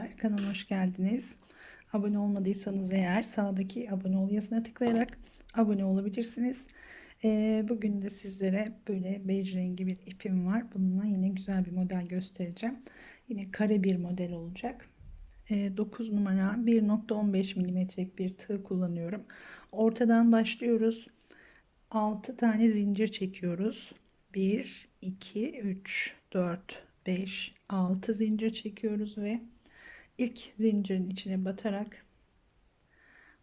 arkadaşlar kanalıma hoş geldiniz. Abone olmadıysanız eğer sağdaki abone ol yazısına tıklayarak abone olabilirsiniz. Ee, bugün de sizlere böyle bej rengi bir ipim var. Bununla yine güzel bir model göstereceğim. Yine kare bir model olacak. Ee, 9 numara 1.15 milimetrelik bir tığ kullanıyorum. Ortadan başlıyoruz. 6 tane zincir çekiyoruz. 1, 2, 3, 4, 5, 6 zincir çekiyoruz ve ilk zincirin içine batarak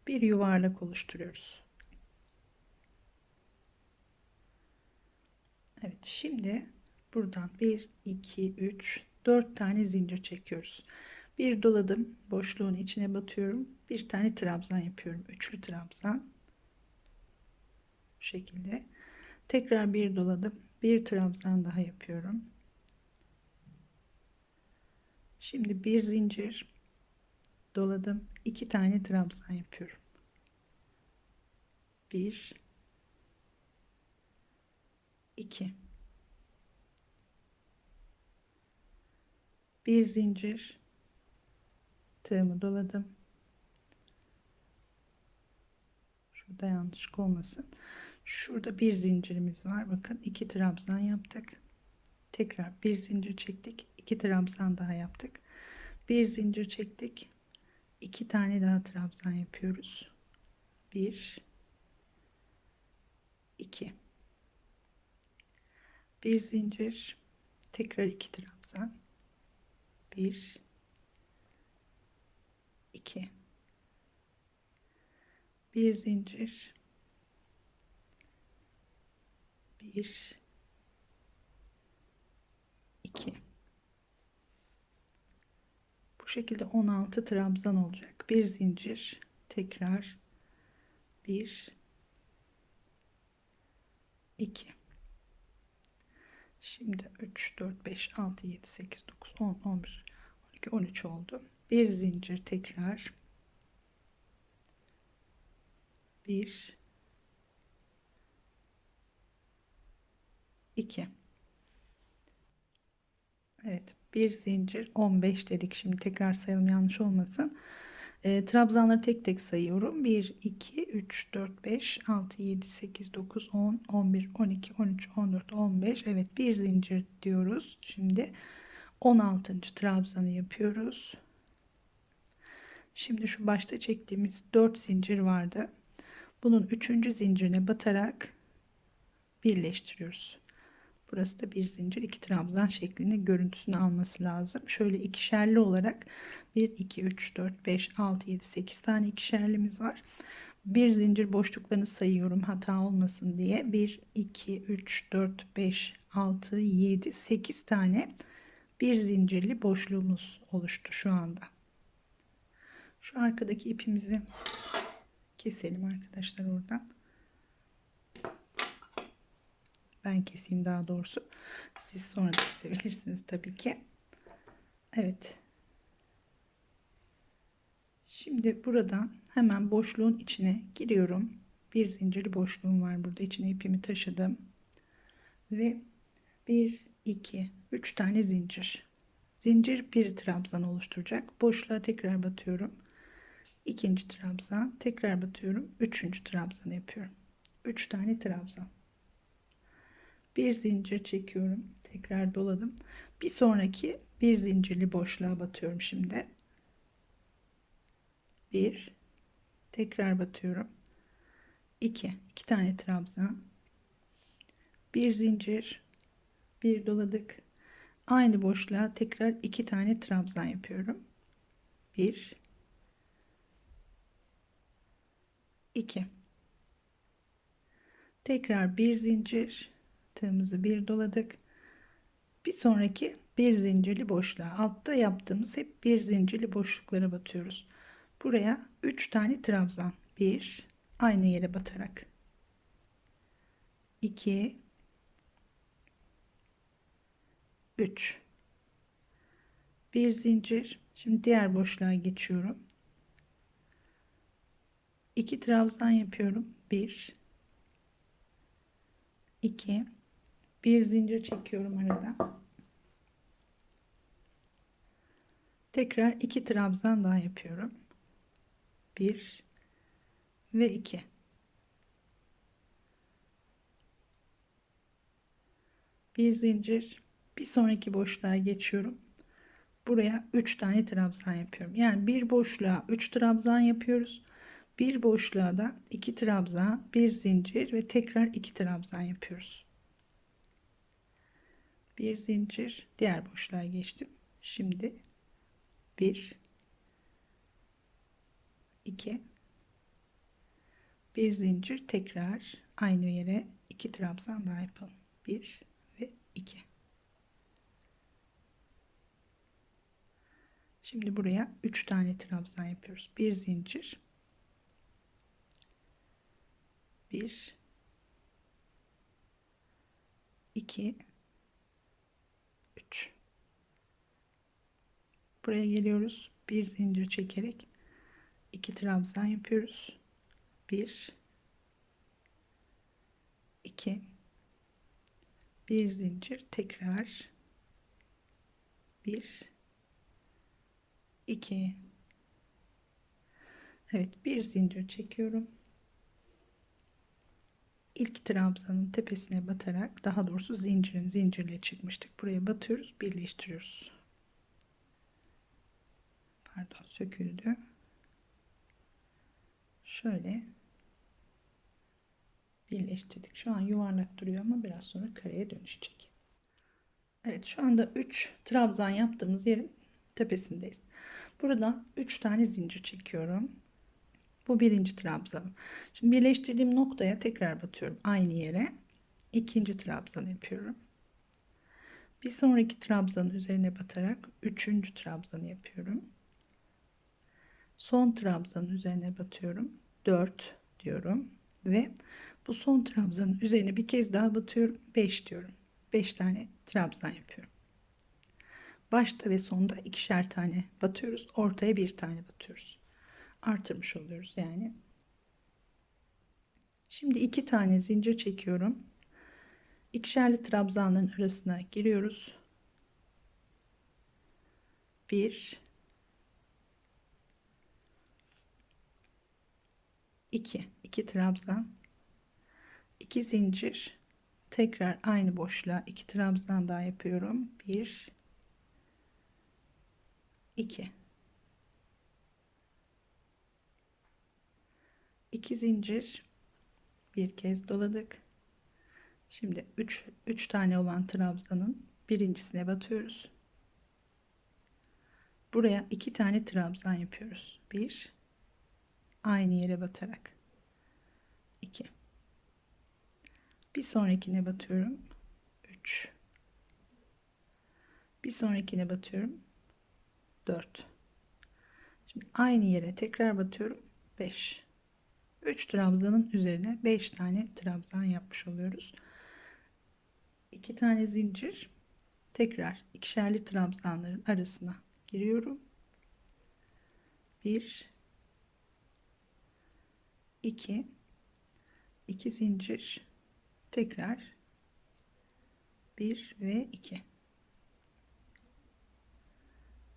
bir yuvarlak oluşturuyoruz. Evet şimdi buradan 1, 2, 3, 4 tane zincir çekiyoruz. Bir doladım boşluğun içine batıyorum. Bir tane trabzan yapıyorum. Üçlü trabzan. Bu şekilde. Tekrar bir doladım. Bir trabzan daha yapıyorum. Şimdi bir zincir doladım. iki tane trabzan yapıyorum. Bir, iki. Bir zincir tığımı doladım. Şurada yanlışlık olmasın. Şurada bir zincirimiz var. Bakın iki trabzan yaptık. Tekrar bir zincir çektik. İki trabzan daha yaptık. Bir zincir çektik. iki tane daha trabzan yapıyoruz. Bir, iki. Bir zincir. Tekrar iki trabzan. Bir, iki. Bir zincir. Bir, 2 bu şekilde 16 trabzan olacak. Bir zincir. Tekrar. 1 2 şimdi 3 4 5 6 7 8 9 10 11 12 13 oldu. Bir zincir tekrar. 1 2 Evet bir zincir 15 dedik şimdi tekrar sayalım yanlış olmasın. E, trabzanları tek tek sayıyorum. 1 2 3 4 5 6 7 8 9 10 11 12 13 14 15 evet bir zincir diyoruz. Şimdi 16. trabzanı yapıyoruz. Şimdi şu başta çektiğimiz 4 zincir vardı. Bunun 3. zincirine batarak birleştiriyoruz Burası da bir zincir iki trabzan şeklinde görüntüsünü alması lazım. Şöyle ikişerli olarak 1 2 3 4 5 6 7 8 tane ikişerlimiz var. Bir zincir boşluklarını sayıyorum hata olmasın diye. 1 2 3 4 5 6 7 8 tane bir zincirli boşluğumuz oluştu şu anda. Şu arkadaki ipimizi keselim arkadaşlar oradan. Ben keseyim daha doğrusu. Siz sonra da kesebilirsiniz tabii ki. Evet. Şimdi buradan hemen boşluğun içine giriyorum. Bir zincirli boşluğum var burada. İçine ipimi taşıdım. Ve 1, 2, 3 tane zincir. Zincir bir trabzan oluşturacak. Boşluğa tekrar batıyorum. İkinci trabzan. Tekrar batıyorum. Üçüncü trabzan yapıyorum. 3 tane trabzan bir zincir çekiyorum. Tekrar doladım. Bir sonraki bir zincirli boşluğa batıyorum şimdi. Bir. Tekrar batıyorum. 2 iki, iki tane trabzan. Bir zincir. Bir doladık. Aynı boşluğa tekrar iki tane trabzan yapıyorum. Bir. İki. Tekrar bir zincir tığımızı bir doladık. Bir sonraki bir zincirli boşluğa altta yaptığımız hep bir zincirli boşluklara batıyoruz. Buraya 3 tane trabzan. 1 aynı yere batarak. 2 3 bir zincir. Şimdi diğer boşluğa geçiyorum. 2 trabzan yapıyorum. 1 2 bir zincir çekiyorum arada Tekrar iki trabzan daha yapıyorum. 1 ve 2. Bir zincir. Bir sonraki boşluğa geçiyorum. Buraya 3 tane trabzan yapıyorum. Yani bir boşluğa 3 trabzan yapıyoruz. Bir boşluğa da 2 trabzan, bir zincir ve tekrar 2 trabzan yapıyoruz. Bir zincir, diğer boşluğa geçtim. Şimdi 1 2 bir zincir tekrar aynı yere 2 trabzan daha yapalım. 1 ve 2. Şimdi buraya 3 tane trabzan yapıyoruz. Bir zincir. 1 2 3 Buraya geliyoruz. Bir zincir çekerek 2 trabzan yapıyoruz. 1 2 bir zincir tekrar 1 2 Evet bir zincir çekiyorum. İlk trabzanın tepesine batarak daha doğrusu zincirin zincirle çıkmıştık. Buraya batıyoruz, birleştiriyoruz. Pardon söküldü. Şöyle birleştirdik. Şu an yuvarlak duruyor ama biraz sonra kareye dönüşecek. Evet şu anda 3 trabzan yaptığımız yerin tepesindeyiz. Buradan 3 tane zincir çekiyorum. Bu birinci trabzanım. Şimdi birleştirdiğim noktaya tekrar batıyorum. Aynı yere. ikinci trabzan yapıyorum. Bir sonraki trabzanın üzerine batarak üçüncü trabzanı yapıyorum. Son trabzanın üzerine batıyorum. 4 diyorum ve bu son trabzanın üzerine bir kez daha batıyorum. 5 diyorum. 5 tane trabzan yapıyorum. Başta ve sonda ikişer tane batıyoruz. Ortaya bir tane batıyoruz. Artırmış oluyoruz yani. Şimdi iki tane zincir çekiyorum. İkişerli trabzanların arasına giriyoruz. Bir, iki, iki trabzan, iki zincir, tekrar aynı boşluğa iki trabzan daha yapıyorum. Bir, iki, iki zincir, bir kez doladık. Şimdi 3 3 tane olan trabzanın birincisine batıyoruz. Buraya iki tane trabzan yapıyoruz. Bir aynı yere batarak. 2 Bir sonrakine batıyorum. 3 Bir sonrakine batıyorum. 4 Şimdi aynı yere tekrar batıyorum. 5 3 trabzanın üzerine 5 tane trabzan yapmış oluyoruz. 2 tane zincir tekrar ikişerli trabzanların arasına giriyorum. 1 2 2 zincir tekrar 1 ve 2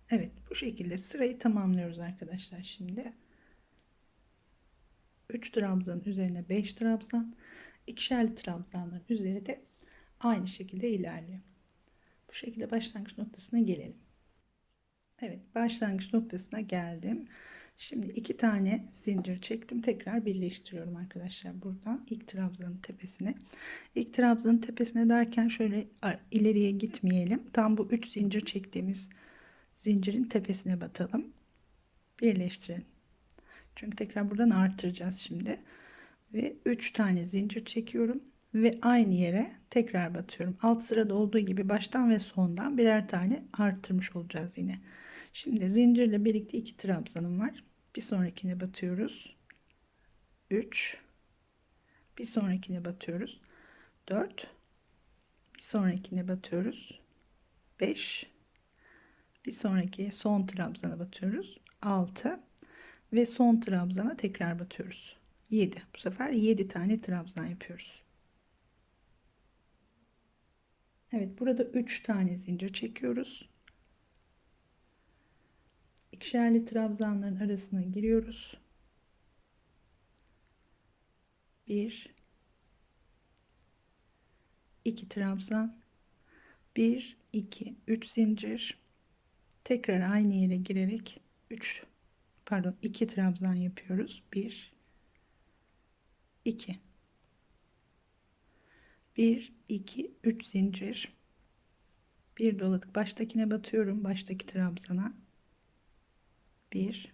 Evet bu şekilde sırayı tamamlıyoruz arkadaşlar şimdi 3 trabzanın üzerine 5 trabzan ikişerli trabzanların üzeri de aynı şekilde ilerliyor. Bu şekilde başlangıç noktasına gelelim. Evet başlangıç noktasına geldim. Şimdi iki tane zincir çektim tekrar birleştiriyorum arkadaşlar buradan ilk trabzanın tepesine. İlk trabzanın tepesine derken şöyle ileriye gitmeyelim. Tam bu 3 zincir çektiğimiz zincirin tepesine batalım. Birleştirelim çünkü tekrar buradan artıracağız şimdi. Ve 3 tane zincir çekiyorum. Ve aynı yere tekrar batıyorum. Alt sırada olduğu gibi baştan ve sondan birer tane arttırmış olacağız yine. Şimdi zincirle birlikte iki trabzanım var. Bir sonrakine batıyoruz. 3 bir sonrakine batıyoruz. 4 bir sonrakine batıyoruz. 5 bir sonraki son trabzana batıyoruz. 6 ve son trabzana tekrar batıyoruz. 7. Bu sefer 7 tane trabzan yapıyoruz. Evet burada 3 tane zincir çekiyoruz. ikişerli trabzanların arasına giriyoruz. 1 2 trabzan 1 2 3 zincir tekrar aynı yere girerek 3 pardon 2 trabzan yapıyoruz. 1 2 1 2 3 zincir. Bir doladık. Baştakine batıyorum baştaki trabzana. 1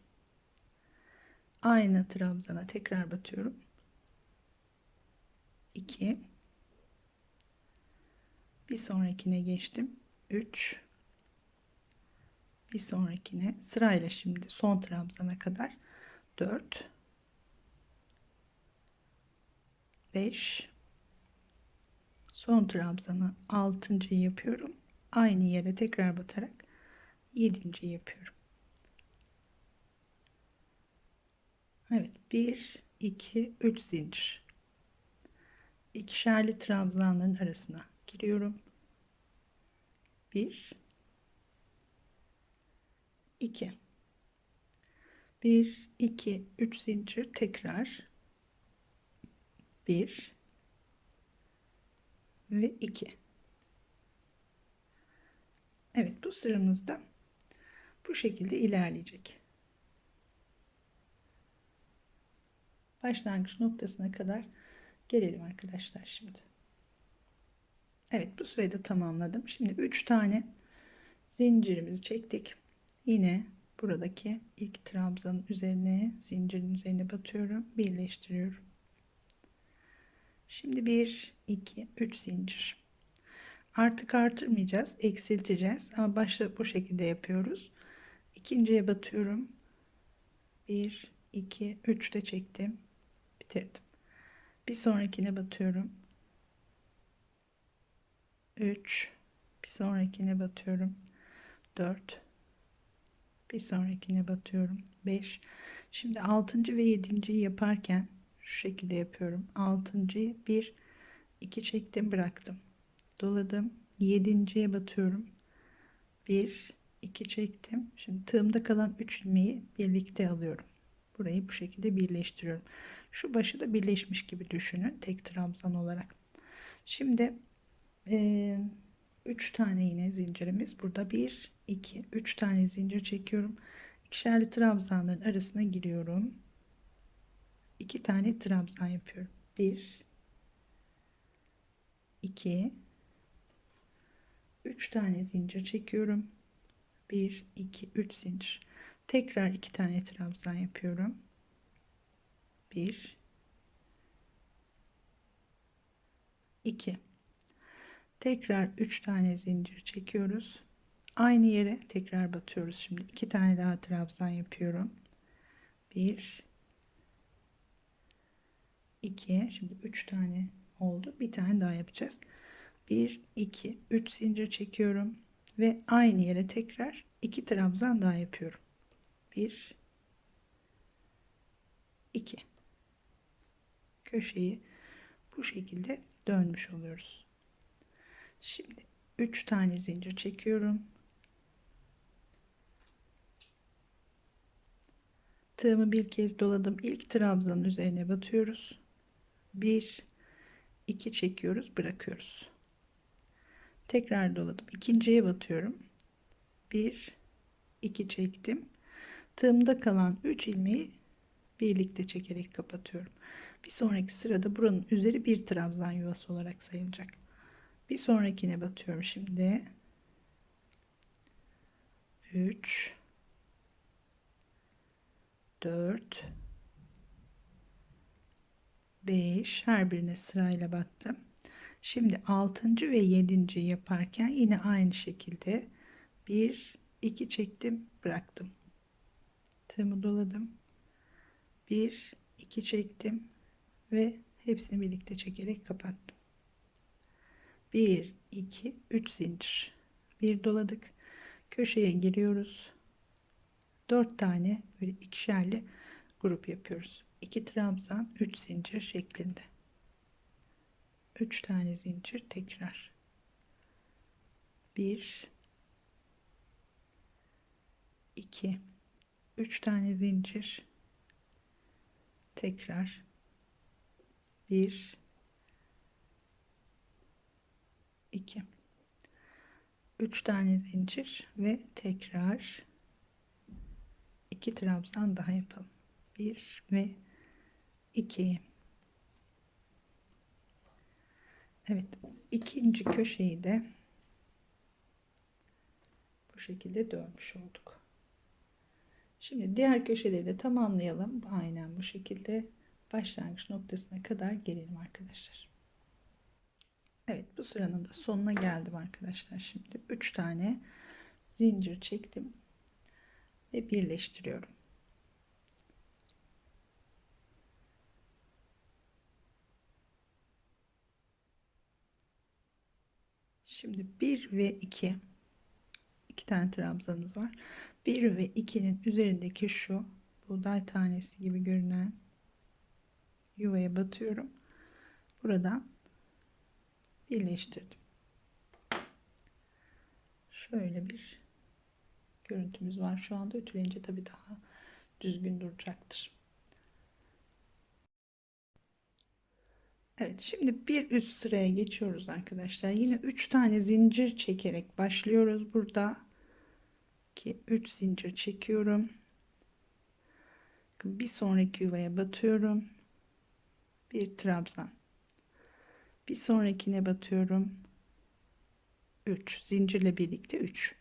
aynı trabzana tekrar batıyorum. 2 bir sonrakine geçtim. 3 bir sonrakine sırayla şimdi son trabzana kadar. 4 5 son trabzana 6. yapıyorum. Aynı yere tekrar batarak 7. yapıyorum. Evet 1 2 3 zincir. İkişerli trabzanların arasına giriyorum. 1 2 1 2 3 zincir tekrar. 1 ve 2 Evet bu sıramızda bu şekilde ilerleyecek. Başlangıç noktasına kadar gelelim arkadaşlar şimdi. Evet bu sırayı tamamladım. Şimdi 3 tane zincirimizi çektik yine buradaki ilk trabzanın üzerine zincirin üzerine batıyorum birleştiriyorum. Şimdi 1 2 3 zincir. Artık artırmayacağız eksilteceğiz ama başta bu şekilde yapıyoruz. İkinciye batıyorum. 1 2 3 de çektim. Bitirdim. Bir sonrakine batıyorum. 3 bir sonrakine batıyorum. 4 bir sonrakine batıyorum. 5 şimdi 6. ve 7. yaparken şu şekilde yapıyorum. 6. 1 2 çektim bıraktım. Doladım. 7.ye batıyorum. 1 2 çektim. Şimdi tığımda kalan 3 ilmeği birlikte alıyorum. Burayı bu şekilde birleştiriyorum. Şu başı da birleşmiş gibi düşünün tek trabzan olarak. Şimdi 3 tane yine zincirimiz. Burada 1 2 3 tane zincir çekiyorum. İkişerli trabzanların arasına giriyorum. 2 tane trabzan yapıyorum. 1 2 3 tane zincir çekiyorum. 1 2 3 zincir. Tekrar 2 tane trabzan yapıyorum. 1 2 tekrar 3 tane zincir çekiyoruz aynı yere tekrar batıyoruz şimdi. 2 tane daha trabzan yapıyorum. 1 2 şimdi 3 tane oldu. Bir tane daha yapacağız. 1 2 3 zincir çekiyorum. Ve aynı yere tekrar 2 trabzan daha yapıyorum. 1 2 köşeyi bu şekilde dönmüş oluyoruz. Şimdi 3 tane zincir çekiyorum tığımı bir kez doladım. İlk trabzanın üzerine batıyoruz. 1 2 çekiyoruz bırakıyoruz. Tekrar doladım. İkinciye batıyorum. 1 2 çektim. Tığımda kalan 3 ilmeği birlikte çekerek kapatıyorum. Bir sonraki sırada buranın üzeri bir trabzan yuvası olarak sayılacak. Bir sonrakine batıyorum şimdi. 3 4 5 her birine sırayla battım şimdi 6. ve 7. yaparken yine aynı şekilde 1 2 çektim bıraktım. Tığımı doladım. 1 2 çektim ve hepsini birlikte çekerek kapattım. 1 2 3 zincir. Bir doladık. Köşeye giriyoruz 4 tane böyle ikişerli grup yapıyoruz. 2 trabzan 3 zincir şeklinde. 3 tane zincir tekrar. 1 2 3 tane zincir tekrar. 1 2 3 tane zincir ve tekrar 2 trabzan daha yapalım. 1 ve 2 Evet ikinci köşeyi de bu şekilde dönmüş olduk. Şimdi diğer köşeleri de tamamlayalım. Aynen bu şekilde başlangıç noktasına kadar gelelim arkadaşlar. Evet bu sıranın da sonuna geldim arkadaşlar. Şimdi. 3 tane zincir çektim ve birleştiriyorum. Şimdi 1 ve 2 iki tane trabzanımız var. 1 ve 2'nin üzerindeki şu buğday tanesi gibi görünen yuvaya batıyorum. Buradan birleştirdim. Şöyle bir görüntümüz var. Şu anda ütüleyince tabii daha düzgün duracaktır. Evet şimdi bir üst sıraya geçiyoruz arkadaşlar. Yine 3 tane zincir çekerek başlıyoruz burada. Ki 3 zincir çekiyorum. Bir sonraki yuvaya batıyorum. Bir trabzan bir sonrakine batıyorum 3 zincirle birlikte 3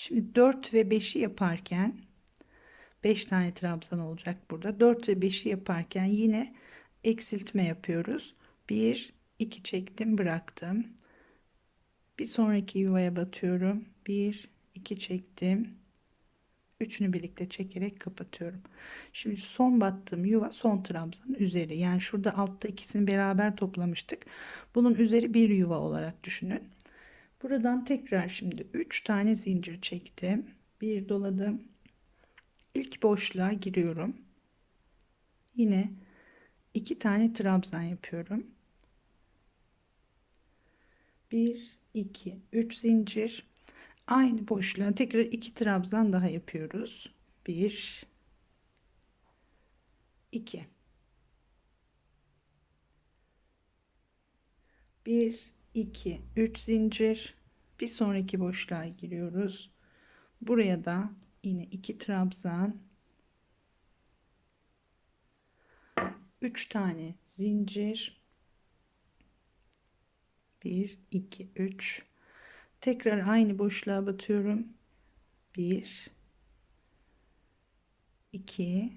şimdi 4 ve 5'i yaparken 5 tane trabzan olacak burada 4 ve 5'i yaparken yine eksiltme yapıyoruz 1 2 çektim bıraktım bir sonraki yuvaya batıyorum 1 2 çektim üçünü birlikte çekerek kapatıyorum. Şimdi son battığım yuva son trabzanın üzeri. Yani şurada altta ikisini beraber toplamıştık. Bunun üzeri bir yuva olarak düşünün. Buradan tekrar şimdi 3 tane zincir çektim. Bir doladım. İlk boşluğa giriyorum. Yine iki tane trabzan yapıyorum. 1 2 3 zincir aynı boşluğa tekrar iki trabzan daha yapıyoruz. 1 2 1 2 3 zincir. Bir sonraki boşluğa giriyoruz. Buraya da yine iki trabzan. 3 tane zincir. 1 2 3 tekrar aynı boşluğa batıyorum. 1 2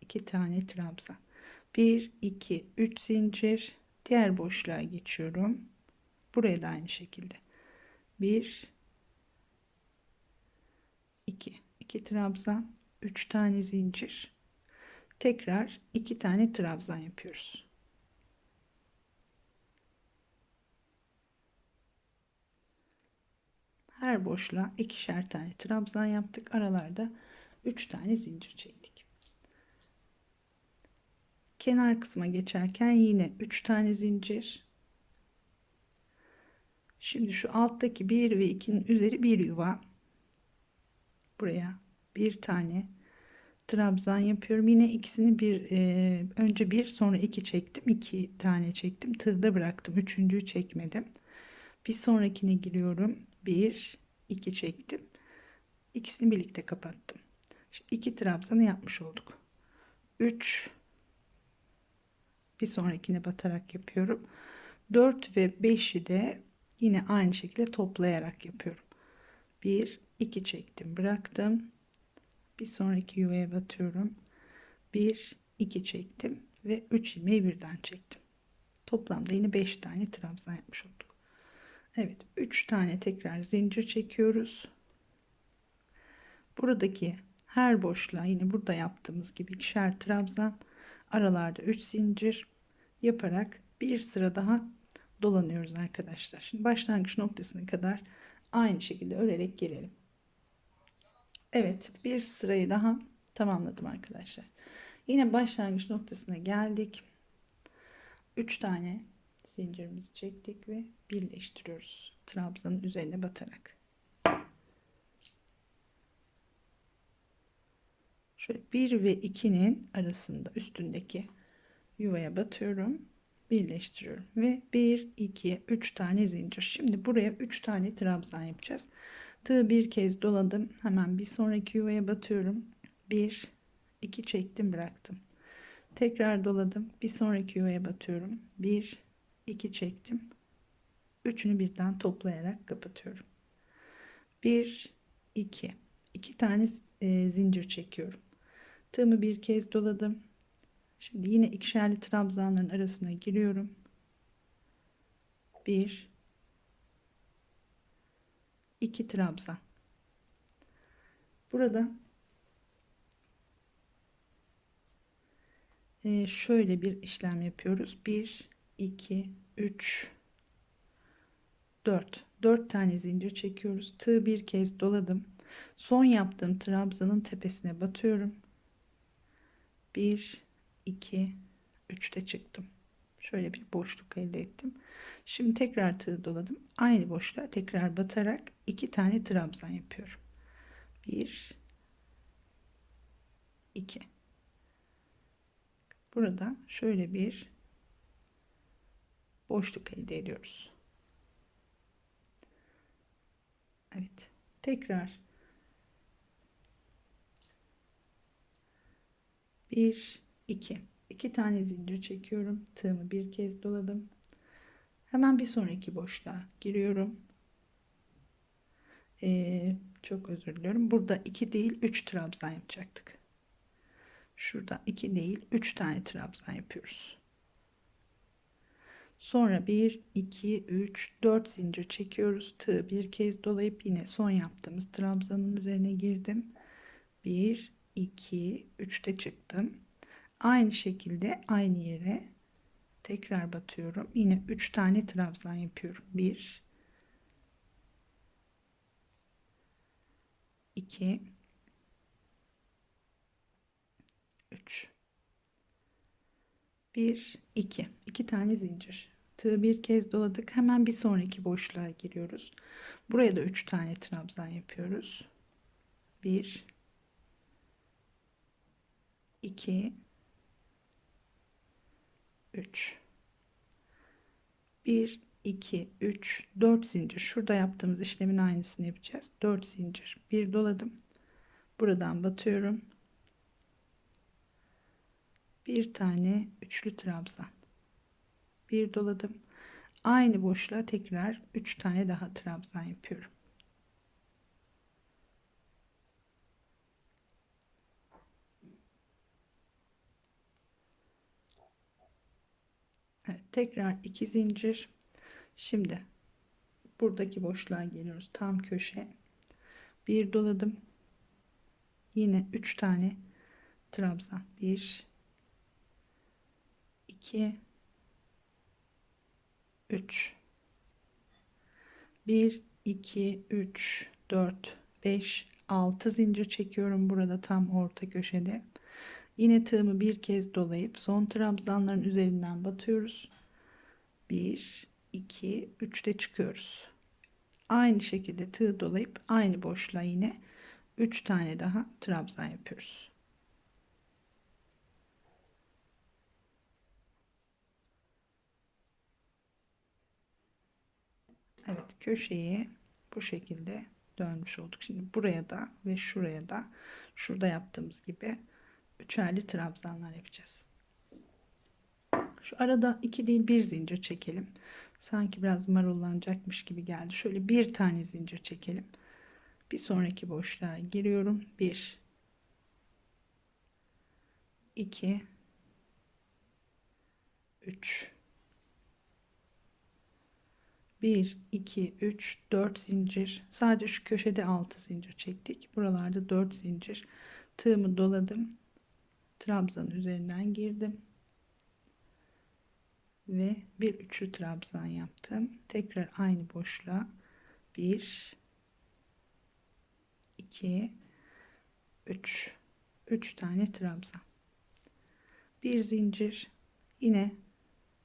2 tane trabzan. 1 2 3 zincir. Diğer boşluğa geçiyorum buraya da aynı şekilde 1 2 2 trabzan 3 tane zincir tekrar 2 tane trabzan yapıyoruz her boşluğa ikişer tane trabzan yaptık. Aralarda 3 tane zincir çektik. Kenar kısma geçerken yine 3 tane zincir. Şimdi şu alttaki 1 ve 2'nin üzeri bir yuva. Buraya bir tane trabzan yapıyorum. Yine ikisini bir e, önce bir sonra iki çektim. iki tane çektim. Tığda bıraktım. Üçüncüyü çekmedim. Bir sonrakine giriyorum. 1 2 çektim. İkisini birlikte kapattım. Şimdi 2 trabzanı yapmış olduk. 3 bir sonrakine batarak yapıyorum. 4 ve 5'i de yine aynı şekilde toplayarak yapıyorum. 1 2 çektim, bıraktım. Bir sonraki yuvaya batıyorum. 1 2 çektim ve 3 ilmeği birden çektim. Toplamda yine 5 tane trabzan yapmış olduk. Evet 3 tane tekrar zincir çekiyoruz. Buradaki her boşluğa yine burada yaptığımız gibi ikişer trabzan aralarda 3 zincir yaparak bir sıra daha dolanıyoruz arkadaşlar. Şimdi başlangıç noktasına kadar aynı şekilde örerek gelelim. Evet bir sırayı daha tamamladım arkadaşlar. Yine başlangıç noktasına geldik. 3 tane zincirimizi çektik ve birleştiriyoruz trabzanın üzerine batarak Şöyle 1 ve 2'nin arasında üstündeki yuvaya batıyorum. Birleştiriyorum ve 1 2 3 tane zincir. Şimdi buraya 3 tane trabzan yapacağız. Tığı bir kez doladım. Hemen bir sonraki yuvaya batıyorum. 1 2 çektim, bıraktım. Tekrar doladım. Bir sonraki yuvaya batıyorum. 1 2 çektim. Üçünü birden toplayarak kapatıyorum. 1 2 2 tane e, zincir çekiyorum. Tığımı bir kez doladım. Şimdi yine ikişerli trabzanların arasına giriyorum. 1 2 trabzan. Burada e, şöyle bir işlem yapıyoruz. 1 2 3 4 4 tane zincir çekiyoruz. Tığ bir kez doladım. Son yaptığım trabzanın tepesine batıyorum. 1 2 3'te çıktım. Şöyle bir boşluk elde ettim. Şimdi tekrar tığ doladım. Aynı boşluğa tekrar batarak iki tane trabzan yapıyorum. 1 2 Burada şöyle bir boşluk elde ediyoruz. Evet. Tekrar bir iki iki tane zincir çekiyorum. Tığımı bir kez doladım. Hemen bir sonraki boşluğa giriyorum. Ee, çok özür diliyorum. Burada iki değil üç trabzan yapacaktık. Şurada iki değil üç tane trabzan yapıyoruz. Sonra 1, 2, 3, 4 zincir çekiyoruz. Tığ bir kez dolayıp yine son yaptığımız trabzanın üzerine girdim. 1, 2, 3'te çıktım. Aynı şekilde aynı yere tekrar batıyorum. Yine 3 tane trabzan yapıyorum. 1, 2, 3. 1 2 2 tane zincir Tığı bir kez doladık. Hemen bir sonraki boşluğa giriyoruz. Buraya da 3 tane trabzan yapıyoruz. 1 2 3 1 2 3 4 zincir. Şurada yaptığımız işlemin aynısını yapacağız. 4 zincir. Bir doladım. Buradan batıyorum. Bir tane üçlü trabzan bir doladım aynı boşluğa tekrar 3 tane daha trabzan yapıyorum Evet, tekrar iki zincir. Şimdi buradaki boşluğa geliyoruz. Tam köşe. Bir doladım. Yine 3 tane trabzan. 1 2 3 1 2 3 4 5 6 zincir çekiyorum burada tam orta köşede. Yine tığımı bir kez dolayıp son trabzanların üzerinden batıyoruz 1 2 3'te çıkıyoruz aynı şekilde tığ dolayıp aynı boşluğa yine 3 tane daha trabzan yapıyoruz Evet köşeyi bu şekilde dönmüş olduk. Şimdi buraya da ve şuraya da şurada yaptığımız gibi üçerli trabzanlar yapacağız. Şu arada iki değil bir zincir çekelim. Sanki biraz marullanacakmış gibi geldi. Şöyle bir tane zincir çekelim. Bir sonraki boşluğa giriyorum. Bir, iki, üç. 1 2 3 4 zincir sadece şu köşede 6 zincir çektik buralarda 4 zincir tığımı doladım trabzan üzerinden girdim ve bir üçlü trabzan yaptım tekrar aynı boşluğa 1 2 3 3 tane trabzan bir zincir yine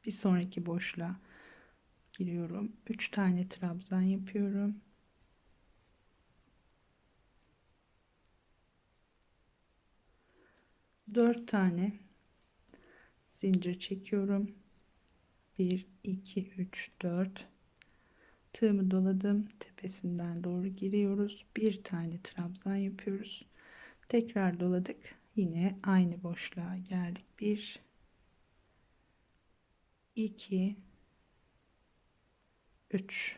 bir sonraki boşluğa giriyorum. 3 tane trabzan yapıyorum. 4 tane zincir çekiyorum. 1 2 3 4 tığımı doladım. Tepesinden doğru giriyoruz. Bir tane trabzan yapıyoruz. Tekrar doladık. Yine aynı boşluğa geldik. 1 2 3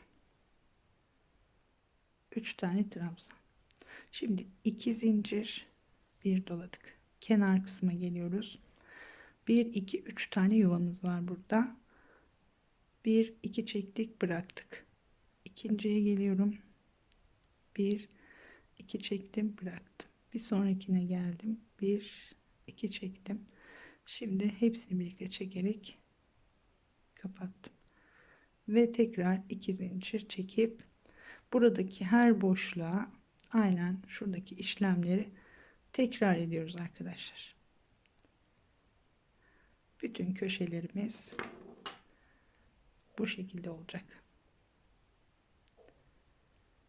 3 tane trabzan. Şimdi 2 zincir bir doladık. Kenar kısma geliyoruz. 1 2 3 tane yuvamız var burada 1 2 çektik bıraktık. İkinciye geliyorum. 1 2 çektim bıraktım. Bir sonrakine geldim. 1 2 çektim. Şimdi hepsini birlikte çekerek kapattım. Ve tekrar iki zincir çekip buradaki her boşluğa aynen şuradaki işlemleri tekrar ediyoruz arkadaşlar. Bütün köşelerimiz bu şekilde olacak.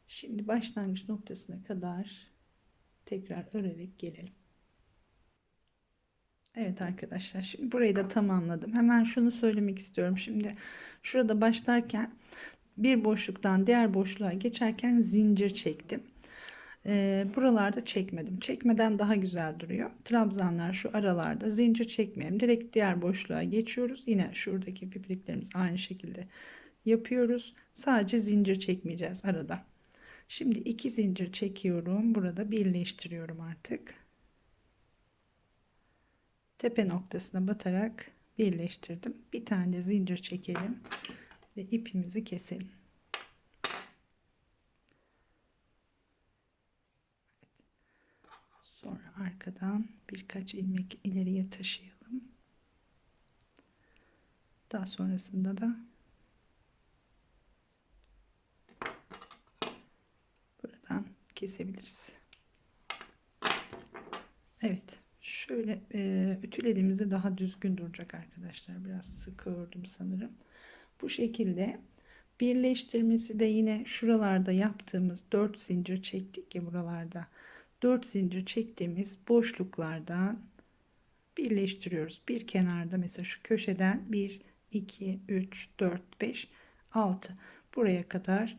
Şimdi başlangıç noktasına kadar tekrar örerek gelelim. Evet arkadaşlar şimdi burayı da tamamladım. Hemen şunu söylemek istiyorum. Şimdi şurada başlarken bir boşluktan diğer boşluğa geçerken zincir çektim. E, buralarda çekmedim. Çekmeden daha güzel duruyor. Trabzanlar şu aralarda zincir çekmeyelim. Direkt diğer boşluğa geçiyoruz. Yine şuradaki pipiriklerimiz aynı şekilde yapıyoruz. Sadece zincir çekmeyeceğiz arada. Şimdi iki zincir çekiyorum. Burada birleştiriyorum artık. Tepe noktasına batarak birleştirdim. Bir tane zincir çekelim ve ipimizi keselim. Sonra arkadan birkaç ilmek ileriye taşıyalım. Daha sonrasında da buradan kesebiliriz. Evet. Şöyle e, ütülediğimizde daha düzgün duracak arkadaşlar. Biraz sıkı ördüm sanırım. Bu şekilde birleştirmesi de yine şuralarda yaptığımız 4 zincir çektik ya buralarda 4 zincir çektiğimiz boşluklardan birleştiriyoruz. Bir kenarda mesela şu köşeden 1, 2, 3, 4, 5, 6 buraya kadar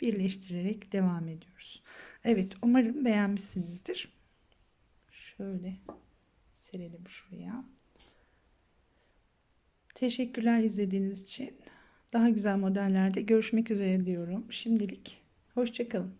birleştirerek devam ediyoruz. Evet umarım beğenmişsinizdir. Şöyle serelim şuraya. Teşekkürler izlediğiniz için. Daha güzel modellerde görüşmek üzere diyorum. Şimdilik hoşçakalın.